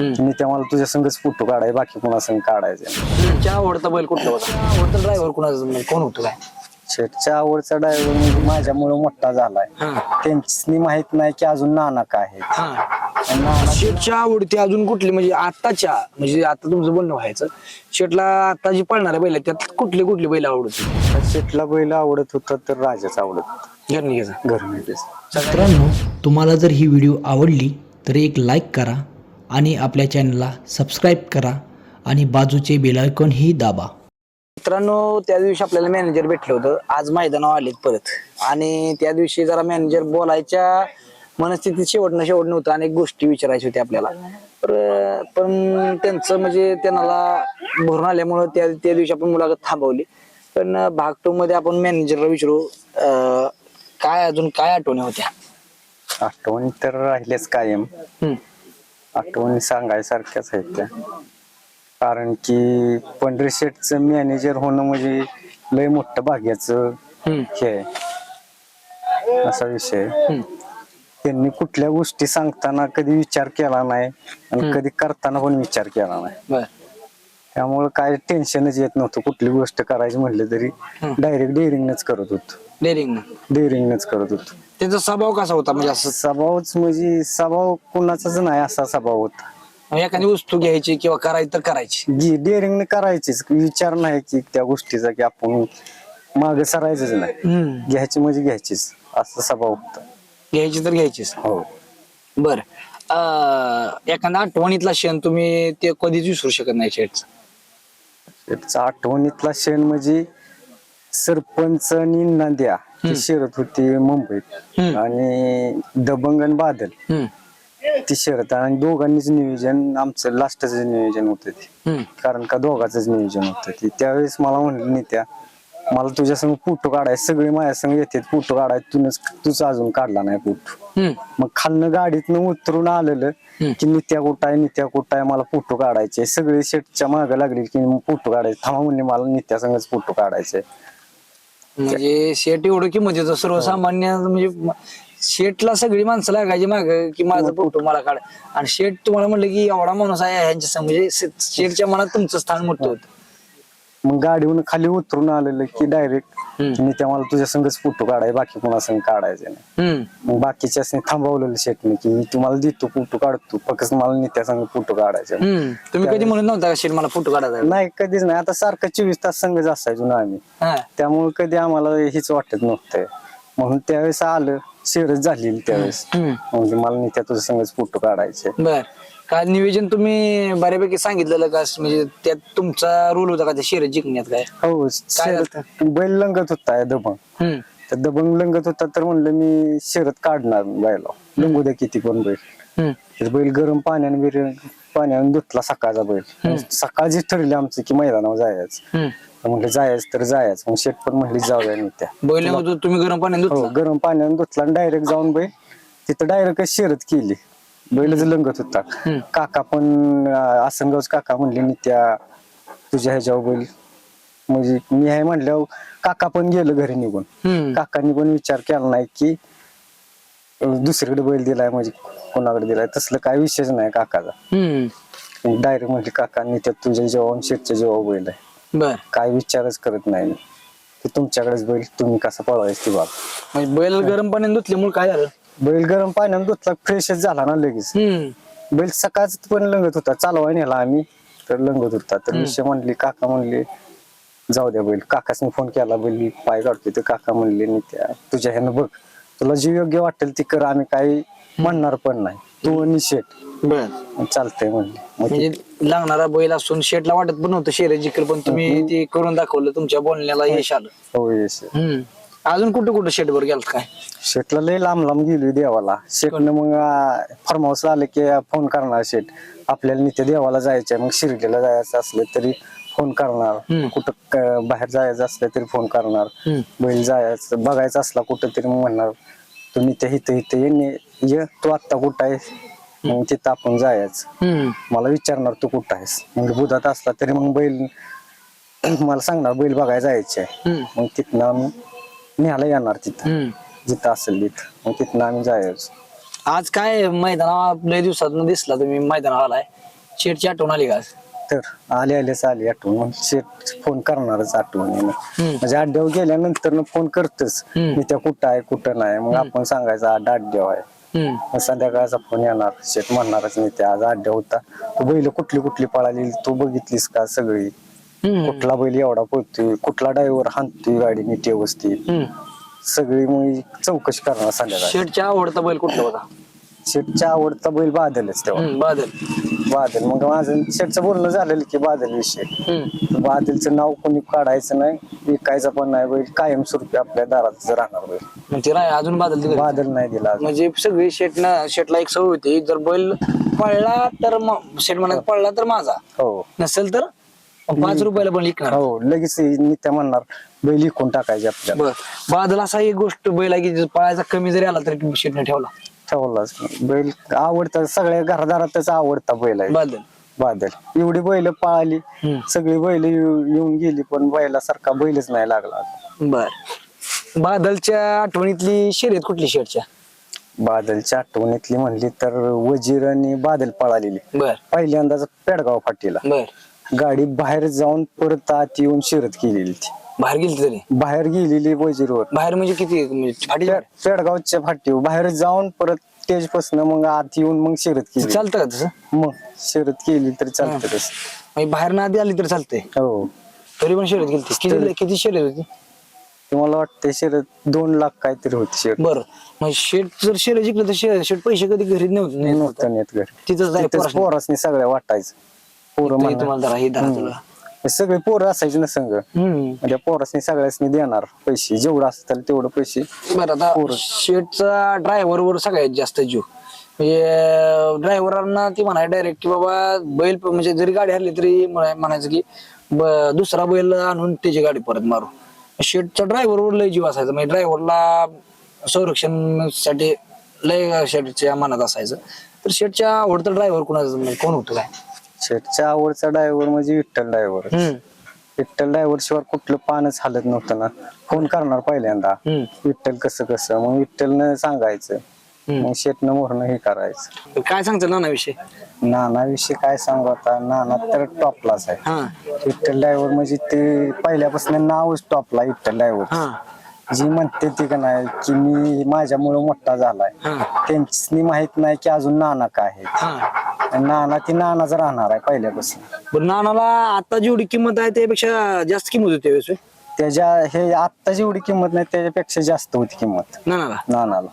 मी त्या मला तुझ्या संगच फोटो काढाय बाकी कोणा संग काढायचे तुमच्या आवडता बैल कुठला होता? आवडता ड्रायव्हर कुणाचा? म्हणजे कोण होतं काय? शेटच्या आवडचा ड्रायव्हर म्हणजे माझ्यामुळे मोठा झालाय. हा. त्यांची माहीत नाही की अजून नाना काय आहेत. हा. नाना शेटच्या आवडती अजून कुठली? म्हणजे आताच्या म्हणजे आता तुमचं बोलणं व्हायचं. शेटला आता जी पळणाऱ्या बैल आहेत, त्यात कुठली कुठली बैल आवडत शेटला बैल आवडत होता तर राजाच आवडत घरनिकेचा घरमध्ये मित्रांनो तुम्हाला जर ही व्हिडिओ आवडली तर एक लाईक करा. आणि आपल्या चॅनलला सबस्क्राईब करा आणि बाजूचे बेलायकॉनही दाबा. मित्रांनो त्या दिवशी आपल्याला मॅनेजर भेटलं होतं. आज मैदानावर आलेत परत. आणि त्या दिवशी जरा मॅनेजर बोलायच्या मनस्थितीत शेवट न शेवट नव्हतं अनेक गोष्टी विचारायची होती आपल्याला. तर पण त्यांचं म्हणजे त्यांना भरून आल्यामुळं त्या त्या दिवशी आपण मुलाखत थांबवली. पण भाग टू मध्ये आपण मॅनेजरला विचारू अं, काय अजून काय आठवणी होत्या? आठवणी तर राहिलेच कायम. हम्म, आठवणी सांगायसारख्याच आहेत त्या. कारण की पंढरी शेठचं मॅनेजर होणं म्हणजे लय मोठं भाग्याचं हे आहे. असा विषय. त्यांनी कुठल्या गोष्टी सांगताना कधी विचार केला नाही आणि कधी करताना पण विचार केला नाही. त्यामुळे काय टेन्शनच येत नव्हतं. कुठली गोष्ट करायची म्हटलं तरी डायरेक्ट डेअरिंगच करत होतो. डेअरिंग डेअरिंगच करत होतो. त्यांचा स्वभाव कसा होता? म्हणजे असं स्वभावच म्हणजे स्वभाव कुणाचाच नाही असा स्वभाव होता. एखादी वस्तू घ्यायची किंवा करायची तर करायची. जी डेअरिंगने करायचीच. विचार नाही की त्या गोष्टीचा की आपण मागे सरायचंच नाही. हम्म. घ्यायची म्हणजे घ्यायचीच. असं स्वभाव होता. घ्यायची तर घ्यायचीच. हो. बर. एखादा आठवणीतला क्षण तुम्ही ते कधीच विसरू शकत नाही शेटचा त्याचा आठवणीतला क्षण म्हणजे सरपंच आणि नांद्या ती शिरत होती मुंबईत. आणि दबंग आणि बादल. ती शरत आणि दोघांनीच नियोजन आमचं लास्टच नियोजन होतं ते. कारण का दोघांच नियोजन होतं ते. त्यावेळेस मला म्हणलं नाही त्या मला तुझ्या संग फोटो काढाय सगळे माझ्या संग येतात फोटो काढाय तुनच तूच अजून काढला नाही फोटो. मग खालनं गाडीतनं उतरून आलेलं की नित्या कुठं आहे नित्या कुठं आहे मला फोटो काढायचे. सगळे शेटच्या मागं लागले की फोटो काढायचे. थांबा म्हणले मला नित्या संगच फोटो काढायचे. म्हणजे शेट एवढं किंमतीचं सर्वसामान्य म्हणजे शेटला सगळी माणसं लागायची माग की माझा फोटो मला काढ. आणि शेट तुम्हाला म्हणलं की एवढा माणूस आहे ह्यांच्या म्हणजे शेटच्या मनात तुमचं स्थान मोठं होतं. मग गाडीवरून खाली उतरून आलेलं की डायरेक्ट हम्म. नित्या मला तुझ्या संगच फोटो काढाय बाकी कोणा संग काढायचे नाही. मग बाकीच्या थांबवलेलं शेटने की मी तुम्हाला देतो फोटो काढतो फक्त मला नित्या संग फोटो काढायचे. तुम्ही कधी म्हणत नव्हता का शेट मला फोटो काढायचा? नाही कधीच नाही आता सारखं चोवीस तास संघच असायचो ना आम्ही. त्यामुळे कधी आम्हाला हेच वाटत नव्हतं म्हणून त्यावेळेस आलं शेरच झालेली त्यावेळेस. म्हणजे मला नित्या तुझ्या संगच फोटो काढायचे काय नियोजन तुम्ही बऱ्यापैकी सांगितलेलं का? म्हणजे त्यात तुमचा रोल होता का? त्या शर्यत जिंकण्यात काय? हो शर्यत बैल लंगत होता दबंग. हम्म. तर दबंग लंगत होता तर म्हणलं मी शर्यत काढणार बैला लंगू द्या किती पण बैल. हम्म. तर बैल गरम पाण्याने बिर पाण्याने धुतला सकाळचा बैल. सकाळची ठरली आमचं की मैदानावर जायचं. हम्म. म्हणलं जायचं तर जायचं. मग शेट पण म्हणली जाऊया नित्या बैल तुम्ही गरम पाण्यात हो धुतला? गरम पाण्याने धुतला आणि डायरेक्ट जाऊन बैल तिथं डायरेक्ट शर्यत केली. बैलच लंगत होता. काका पण आसनगावच काका म्हणले नित्या तुझ्या ह्याच्यावर बैल. म्हणजे मी आहे म्हणल्यावर काका पण गेलं घरी निघून. काकांनी पण विचार केला नाही की दुसरीकडे बैल दिलाय म्हणजे कोणाकडे दिलाय. तसलं काय विषयच नाही काकाचा. डायरेक्ट म्हणजे काकांनी त्या तुझ्या जेवण शेटच्या जेव्हा बैल आहे. काय विचारच करत नाही तुमच्याकडेच बैल तुम्ही कसं पळवायच ती बाब म्हणजे बैल गरम पाण्यात धुतल्यामुळे काय झालं? बैल गरम पाण्याने धुतला फ्रेशच झाला ना लगेच. हम्म. बैल सकाळच पण लंगत होता चालवाय नेला आम्ही तर लंगत होता. तर विषय म्हणली काका म्हणले जाऊ द्या बैल काकासने फोन केला बैल पाय काढतोय. तर काका म्हणले नित्या तुझ्या ह्यानं बघ तुला जे योग्य वाटेल ते कर आम्ही काही म्हणणार पण नाही. तू आणि शेट बर. चालतंय म्हणले. मग ते- म्हणजे लागणारा बैल असून शेटला वाटत पण नव्हतं शर्यत जिंकल पण तुम्ही ते करून दाखवलं तुमच्या बोलण्याला यश आलं. हो हम्म. अजून कुठं कुठं शेट वर गेलात काय? शेटला लय लांब लांब गेली देवाला. शेटनं मग फार्म हाऊस आले की फोन करणार शेट आपल्याला नित्य देवाला जायचंय मग शिर्डीला जायचं असलं तरी फोन करणार. कुठं क- बाहेर जायचं असलं तरी फोन करणार. हम्म. बैल जायचं बघायचं असला कुठं तरी मग म्हणणार तू नित्य इथं इथं ये ने- ये तू आत्ता कुठं आहेस? मग तिथं आपण जायचं. हम्म. मला विचारणार तू कुठं आहेस? मग बुधात असला तरी मग बैल मला सांगणार बैल बघायला जायचे हम्म. मग तिथनं आम्ही न्यायला येणार तिथं. जिथं असेल तिथं. मग तिथनं आम्ही जायचो. आज काय मैदानावर लय दिवसात दिसला तुम्ही मैदानावर आलाय. शेटची आठवण आली का आज? तर आले आलेच आली आठवण. शेट फोन करणारच आठवण. म्हणजे अड्ड्यावर गेल्यानंतर फोन करतच. हम्म. मी त्या कुठं आहे कुठं नाही. मग आपण सांगायचं आड्डा अड्ड्याव आहे. हम्म. मग संध्याकाळचा फोन येणार. शेट म्हणणारच नाही ते आज अड्ड्या होता. तू बैल कुठली कुठली पळाली तू बघितलीस का सगळी. कुठला बैल एवढा पळतोय कुठला ड्रायव्हर हाणतोय गाडी नीट व्यवस्थित. सगळी मग चौकशी करणार संध्याकाळी. शेटचा आवडता बैल कुठला होता? शेटचा आवडता बैल बादलच तेव्हा. हम्म, बादल. बादल. मग माझं शेटचं बोलणं झालेलं की बादल विषय. हम्म. बादलचं नाव कोणी काढायचं नाही विकायचं पण नाही बैल कायमस्वरूपी आपल्या दारात राहणार बैल. मग ते नाही अजून बादल तिकडे. बादल नाही दिला अजून. म्हणजे सगळी शेटना शेटला एक सवय होती जर बैल पळला तर म- शेट म्हणत पळला तर माझा. हो. नसेल तर पाच रुपयाला पण विकणार. हो लगेच नित्या म्हणणार बैल इकून टाकायचे आपल्याला. बर. बादल असा एक गोष्ट बैल आहे की जो पळायचा कमी जरी आला तरी शेटने ठेवला. ठेवलाच. बैल आवडता सगळ्या घरदारातच आवडता बैल आहे. बादल. बादल. एवढी बैल पळाली. सगळी बैल येऊन गेली पण बैलासारखा बैलच नाही लागला बर. बादलच्या आठवणीतली शर्यत कुठली शेटच्या? बादलच्या आठवणीतली म्हणली तर वजीर आणि बादल पळालेली. बर. पहिल्यांदाच पेडगाव फाटीला. बर. गाडी बाहेर जाऊन परत आत येऊन शिरत केलेली ती. बाहेर गेली तरी? बाहेर गेलेली वजीरवर. बाहेर म्हणजे किती? म्हणजे फाटी पेडगावच्या फाटीवर बाहेर जाऊन परत स्टेजपासून मग आत येऊन मग शिरत केली चालतं का तसं? मग शर्यत केली तरी चालतं तसं. म्हणजे बाहेर ना आधी आली तरी चालतंय. हो. तरी पण शर्यत गेली किती किती शर्यत होती? तुम्हाला वाटते शर्यत दोन लाख काहीतरी होती शर्यत बरं. मग शेट जर शर्यत जिंकलं तर शेट पैसे कधी घरी नव्हते नव्हते. नेत घरी. तिथंच. पोरासनी सगळ्या वाटायचं. पोरं. तुम्हाला हे धरा तुला. हे सगळे पोरं असायचे ना संघ हम्म. त्या पोरासनी सगळ्यासनी देणार पैसे. जेवढं असतील तेवढं पैसे. बरं आता शेटचा ड्रायव्हर वर सगळ्यात जास्त जीव. म्हणजे ड्रायव्हरांना ती म्हणाय डायरेक्ट की बाबा बैल प- म्हणजे जरी गाडी हरली तरी म्हणाय- म्हणायचं की ब- दुसरा बैल आणून त्याची गाडी परत मारू. शेटचा ड्रायव्हर वर लय जीव असायचा. म्हणजे ड्रायव्हरला संरक्षणसाठी लय शेटच्या मनात असायचं. तर शेटच्या आवडतं ड्रायव्हर कोणाचं? म्हणजे कोण होतं काय? शेटच्या आवडचा ड्रायव्हर म्हणजे विठ्ठल ड्रायव्हर हम्म. विठ्ठल ड्रायव्हर शिवाय कुठलं पानच हालत नव्हतं ना. फोन करणार पहिल्यांदा? हम्म. विठ्ठल कसं कसं? मग विठ्ठलनं सांगायचं. मग शेटनं मोहरनं हे करायचं. काय सांगतं नाना विषय नाना विषयी काय सांगू आता? नाना तर टॉपलाच आहे. हा. विठ्ठल ड्रायव्हर म्हणजे ते पहिल्यापासून नावच टॉपला विठ्ठल ड्रायव्हर हा. जी म्हणते ती का नाही की मी माझ्यामुळे मोठा झालाय. हा. त्यांची माहीत नाही की अजून नाना काय आहे हा. नाना ती नानाच राहणार आहे पहिल्यापासून. पण नानाला आता जेवढी किंमत आहे त्यापेक्षा जास्त किंमत होती त्यावेळेस होय? त्याच्या हे आत्ता जेवढी किंमत नाही त्याच्यापेक्षा जास्त होती किंमत. नानाला? नानाला.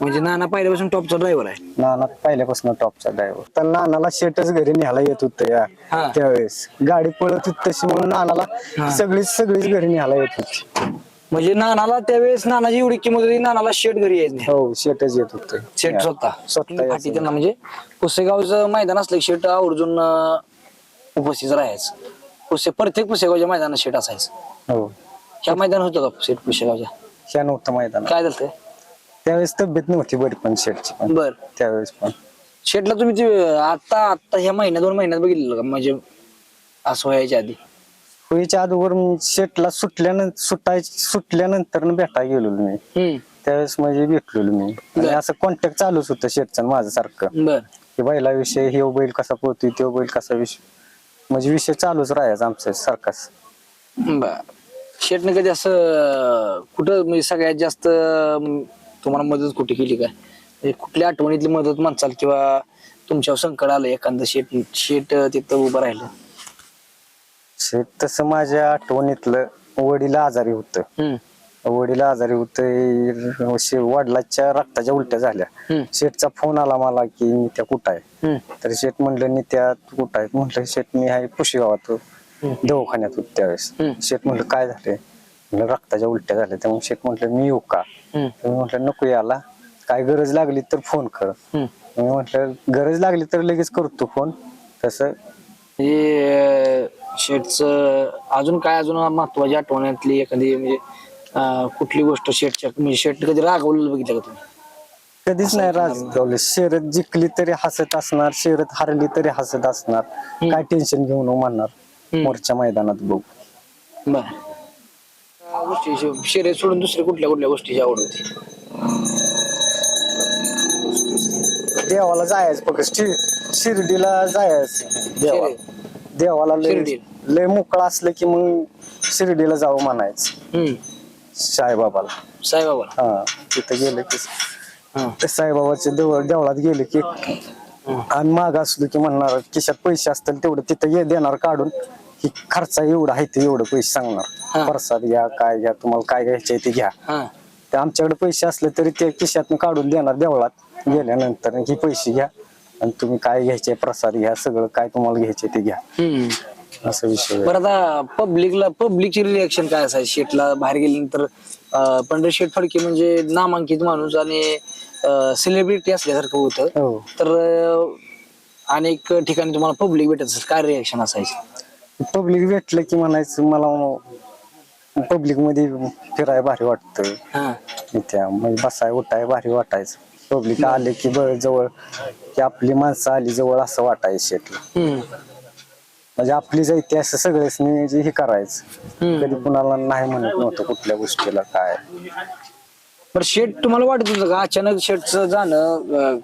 म्हणजे नाना पहिल्यापासून टॉपचा ड्रायव्हर आहे. नाना पहिल्यापासून टॉपचा ड्रायव्हर तर नानाला शेटच घरी न्यायला येत होतं हा. या त्यावेळेस. गाडी पळत होती तशी म्हणून नानाला सगळीच सगळीच घरी न्यायला येत होती. म्हणजे नानाला त्यावेळेस नानाची एवढी किंमत होती नानाला शेट घरी यायच नाही. हो शेटच येत होतं. शेट स्वतः. स्वतः फाटी. त्यांना म्हणजे पुसेगावचं मैदान असलं की शेट आवर्जून अं, उपस्थित राहायचं. पुसे प्रत्येक पुसेगावच्या मैदानात शेट असायचं. हो. ह्या मैदान होतं का शेट पुसेगावच्या? ह्या नव्हतं मैदान. काय झालं त्यावेळेस तब्येत नव्हती बरी पण शेटची पण. बर. त्यावेळेस पण. शेटला तुम्ही ते आता आता ह्या महिन्या दोन महिन्यात बघितलं का? म्हणजे असं व्हायच्या आधी. होळीच्या अगोदर मी शेटला सुटल्यानंतर सुटाय सुटल्यानंतर भेटायला गेलो मी. त्यावेळेस म्हणजे भेटलेलो मी. आणि असं कॉन्टॅक्ट चालूच होतं शेटचं माझं सारखं बर. की बैलाविषयी हे बैल कसा पोहतोय तो बैल कसा विषय म्हणजे विषय चालूच राहायचा आमचा सारखाच. बर. शेटने कधी असं कुठं म्हणजे सगळ्यात जास्त अं, तुम्हाला मदत कुठे केली काय? म्हणजे कुठल्या आठवणीतली मदत म्हणचाल किंवा तुमच्यावर संकट आलं एखादं शेट शेट तिथं उभं राहिलं? शेट तसं माझ्या आठवणीतलं वडील आजारी होतं. हम्म, वडील आजारी होते वडिलाच्या रक्ताच्या उलट्या झाल्या. हम्म, शेठचा फोन आला मला की मी त्या कुठं आहे? हम्म, तर शेठ म्हणलं मी त्या तू कुठं आहे? म्हटलं शेठ मी आहे पुशेगावात दवाखान्यात होतो त्यावेळेस. हम्म. शेठ म्हटलं काय झाले म्हणलं रक्ताच्या उलट्या झाल्या. त्यामुळे शेठ म्हटलं मी येऊ का? हम्म, तर मी म्हटलं नको याला काय गरज लागली तर फोन कर. हम्म. मी म्हटलं गरज लागली तर लगेच करतो फोन. तसं. शेटच अजून काय अजून महत्वाची आठवण्यातली एखादी म्हणजे अं, कुठली गोष्ट शेटच्या म्हणजे शेट कधी रागवलेलं बघितलं का तुम्ही? कधीच नाही राजगावले शर्यत जिंकली तरी हसत असणार शर्यत हरली तरी हसत असणार. काय टेन्शन घेऊन म्हणणार? मोरच्या मैदानात बघू. बर. गोष्टी शर्यत सोडून दुसऱ्या कुठल्या कुठल्या गोष्टीची आवड होती? देवाला जायचं फक्त शि- शिर्डीला जायचं. देवा देवाला लय शिर्डीला. लय मोकळा असलं की मग शिर्डीला जावं म्हणायचं. हम्म. साईबाबाला. साईबाबा हा तिथं गेलं की हा. ते साईबाबाच्या देवळ देवळात गेले की आम्ही माग असलो की म्हणणार खिशात पैसे असतील तेवढं तिथं ये देणार काढून. की खर्चा एवढा आहे ते एवढं पैसे हा. सांगणार प्रसाद घ्या काय घ्या तुम्हाला काय घ्यायचे ते घ्या. हा. ते आमच्याकडे पैसे असले तरी ते खिशातून काढून देणार देवळात गेल्यानंतर. ही पैसे घ्या. आणि तुम्ही काय घ्यायचे प्रसाद घ्या सगळं काय तुम्हाला घ्यायचे ते घ्या. हम्म. असं विषय आहे. बरं आता पब्लिकला पब्लिकची रिएक्शन काय असायची शेटला बाहेर गेल्यानंतर अं, पंढरी शेठ फडके म्हणजे नामांकित माणूस आणि सेलिब्रिटी असल्यासारखं होतं. हो. तर अं, अनेक ठिकाणी तुम्हाला पब्लिक भेटत असेल. काय रिएक्शन असायची? पब्लिक भेटलं की म्हणायचं मला पब्लिकमध्ये फिरायला भारी वाटतं. हा. त्या म्हणजे बसाय उठाय भारी वाटायचं. पब्लिक आले की ब- जवळ की आपली माणसं आली जवळ असं वाटायचं हम्म. म्हणजे आपली जायते असं सगळेच म्हणजे हे करायचं. कधी कुणाला नाही म्हणत नव्हतं कुठल्या गोष्टीला काय. बरं शेट तुम्हाला वाटत होतं का? अचानक शेटचं जाणं अं,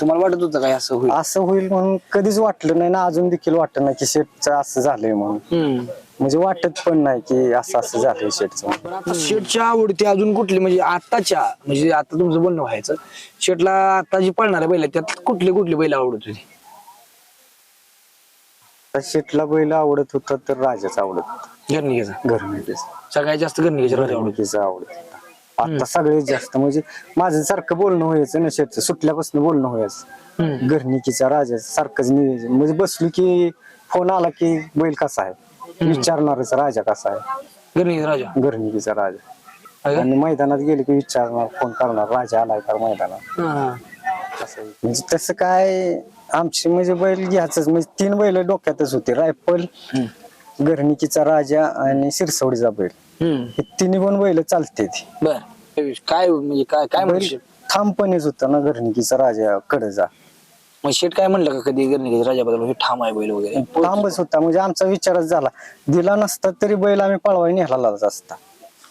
तुम्हाला वाटत होतं काय असं होईल? असं होईल म्हणून कधीच वाटलं नाही ना अजून देखील वाटत नाही की शेटचं असं झालंय म्हणून. हम्म. म्हणजे वाटत पण नाही की असं असं झालंय शेटचं पण आता शेटच्या आवडती अजून कुठली? म्हणजे आताच्या म्हणजे आता तुमचं बोलणं व्हायचं. शेटला आता जी पळणाऱ्या बैल आहेत, त्यात कुठली कुठली बैल आवडत होती? तर शेटला बैल आवडत होता तर राजाच आवडत होता. गर्णिकेचा सगळ्यात जास्त गर्णिकेचा राजा आवडत घरमिकीच आवडत होता. आता सगळ्यात जास्त म्हणजे माझं सारखं बोलणं व्हायचं ना शेटचं सुटल्यापासून बोलणं व्हायचं. हम्म. घरनिकीचा राजा सारखंच नियोजन. म्हणजे बसलो की फोन आला की बैल कसा आहे? विचारणारच राजा कसा आहे? गर्णिकेचा राजा. घरनिकीचा राजा. आहे का? आणि मैदानात गेले की विचारणार फोन करणार राजा आलाय का मैदानात? हा. असं आहे. म्हणजे तसं काय आमची म्हणजे बैल घ्यायच म्हणजे तीन बैल डोक्यातच होते. रायफल घरनिकीचा राजा आणि शिरसवडीचा बैल. हम्म. हे तिन्ही पण बैल चालते बर. काय म्हणजे काय काय बैल म्हणशील? ठामपणेच होता ना घरनिकीचा राजा कडे जा मग शेट काय म्हणलं का कधी गर्णिकेचा राजा बद्दल हे ठाम आहे बैल वगैरे? ठामच होता म्हणजे आमचा विचारच झाला. दिला नसता तरी बैल आम्ही पळवाय नेहलाच असता.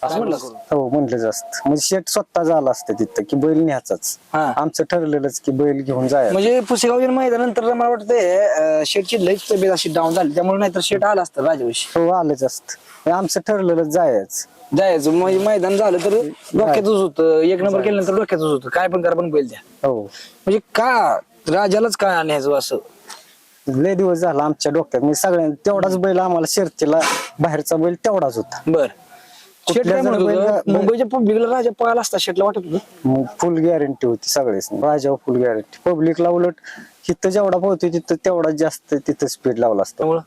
असं म्हणलं का? हो म्हणलं असत म्हणजे शेट स्वतः झाला असतं तिथं की बैल न्याचाच हा. आमचं ठरलेलंच की बैल घेऊन जायचं. म्हणजे पुसेगाव मैदानानंतर मला वाटतं शेटची लईच तब्येत अशी डाऊन झाली त्यामुळे नाहीतर शेट आला असतं राजाविषयी. हो आलंच असत आमचं ठरलेलंच जायचं. जायचं. म्हणजे मैदान झालं तर डोक्यातच होतं. एक नंबर केल्यानंतर डोक्यातच होतं. काय पण करा पण बैल द्या. हो. म्हणजे का राजालाच काय आणायचं असं? लय दिवस झाला आमच्या डोक्यात. म्हणजे सगळ्यांना तेवढाच बैल आम्हाला शर्तीला बाहेरचा बैल तेवढाच होता. बर. शेट कुठल्या काय म्हणत जर होतं बैल- मुंबईच्या पब्लिकला राजा पळाला असता शेटला वाटत होतं? मग फुल गॅरंटी होती सगळेच. राजावर फुल गॅरंटी पब्लिकला उलट तिथं जेवढा पोहतोय तिथं तेवढा जास्त तिथं स्पीड लावला असतं. त्यामुळं?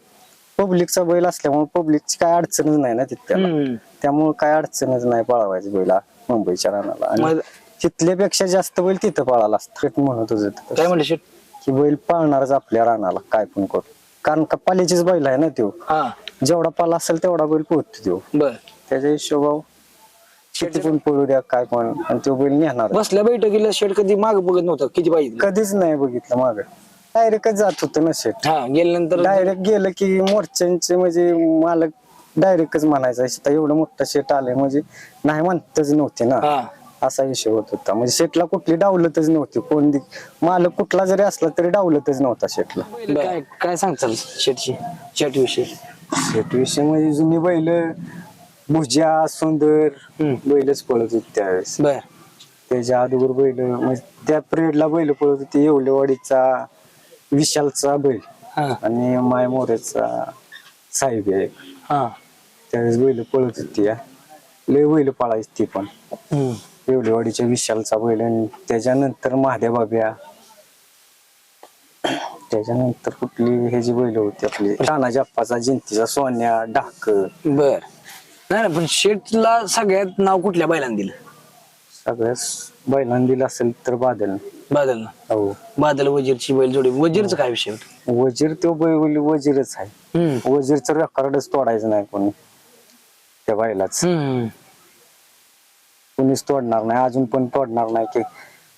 पब्लिकचा बैल असल्यामुळे पब्लिकची काय अडचणच नाही ना तिथं हम्म. त्यामुळे काय अडचणच नाही पळवायचं बैला मुंबईच्या रानाला. आणि मग- तिथल्यापेक्षा जास्त बैल तिथं पळाला असतं. म्हणत होत काय म्हणले शेट? की बैल पाळणारच आपल्या रानाला काय पण करू. कारण का पालीचीच बैल आहे ना तो हा. जेवढा पाला असेल तेवढा बैल पोहतो तो बर. त्याच्या हिशोबाव किती पण पळू द्या काय पण आणि तो बैल नेणार. बसल्या बैठकीला शेट कधी माग बघत नव्हतं किती पाहिजे कधीच नाही बघितलं माग. डायरेक्टच जात होतं ना शेट. हा गेल्यानंतर डायरेक्ट गेलं की मोर्चांचे म्हणजे मालक डायरेक्टच म्हणायचा "शेटा, एवढं मोठं शेट आलंय म्हणजे नाही म्हणतच नव्हते ना. हा. असा विषय होत होता. म्हणजे शेटला कुठली डावलतच नव्हती. कोण मालक कुठला जरी असला तरी डावलतच नव्हता शेटला. काय काय सांगचाल शेटची शेट विषयी. शेट विषय म्हणजे जुनी बैल भुजा सुंदर. बैलच पळत होती त्यावेळेस. बर. त्याच्या अगोदर बैल म्हणजे त्या पिरियडला बैल पळत होती. येवलेवाडीचा विशालचा बैल हा. आणि माय मोरेचा साहेब आहे. हा. त्यावेळेस बैल पळत होती या. लय बैल पळायची ती पण. हम्म. येवलेवाडीच्या विशालचा बैल आणि त्याच्यानंतर महादेव बाब्या. त्याच्यानंतर कुठली हे जी बैल होती आपली तानाजी अप्पाचा जिंतीचा सोन्या डाक. बर. नाही नाही, पण शेटला सगळ्यात नाव कुठल्या बैलांना दिलं? सगळ्याच बैलांना दिलं असेल तर बादल. बादल. हो. बादल वजीरची बैल जोडी. वजीरचा काय विषय होता? वजीर तो बैल वजीरच आहे. हम्म. वजीरचं रेकॉर्डच तोडायचं नाही कोणी. त्या बैलाच. हम्म. कोणीच तोडणार नाही अजून पण तोडणार नाही की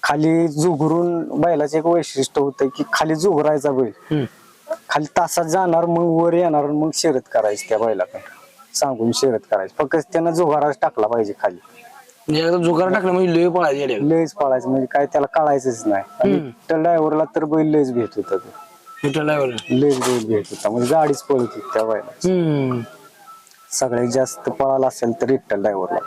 खाली जुगरून बैलाचं एक वैशिष्ट्य होतं की खाली जुगरायचा बैल. खाली तासात जाणार मग वर येणार मग शर्यत करायची त्या बैलाकडे. सांगून शर्यत करायची. फक्त त्यानं जुगाराच टाकला पाहिजे खाली. म्हणजे एकदा जुगार टाकलं म्हणजे लय पळायचे. लयच पळायचं म्हणजे काय त्याला कळायचंच नाही. त्या ड्रायव्हरला तर बैल लयच भेट होता तो. विठ्ठल. लयच बैल भेट होता. म्हणजे गाडीच पळत होती त्या हम्म. सगळ्यात जास्त पळाला असेल तर विठ्ठल ड्रायव्हरला.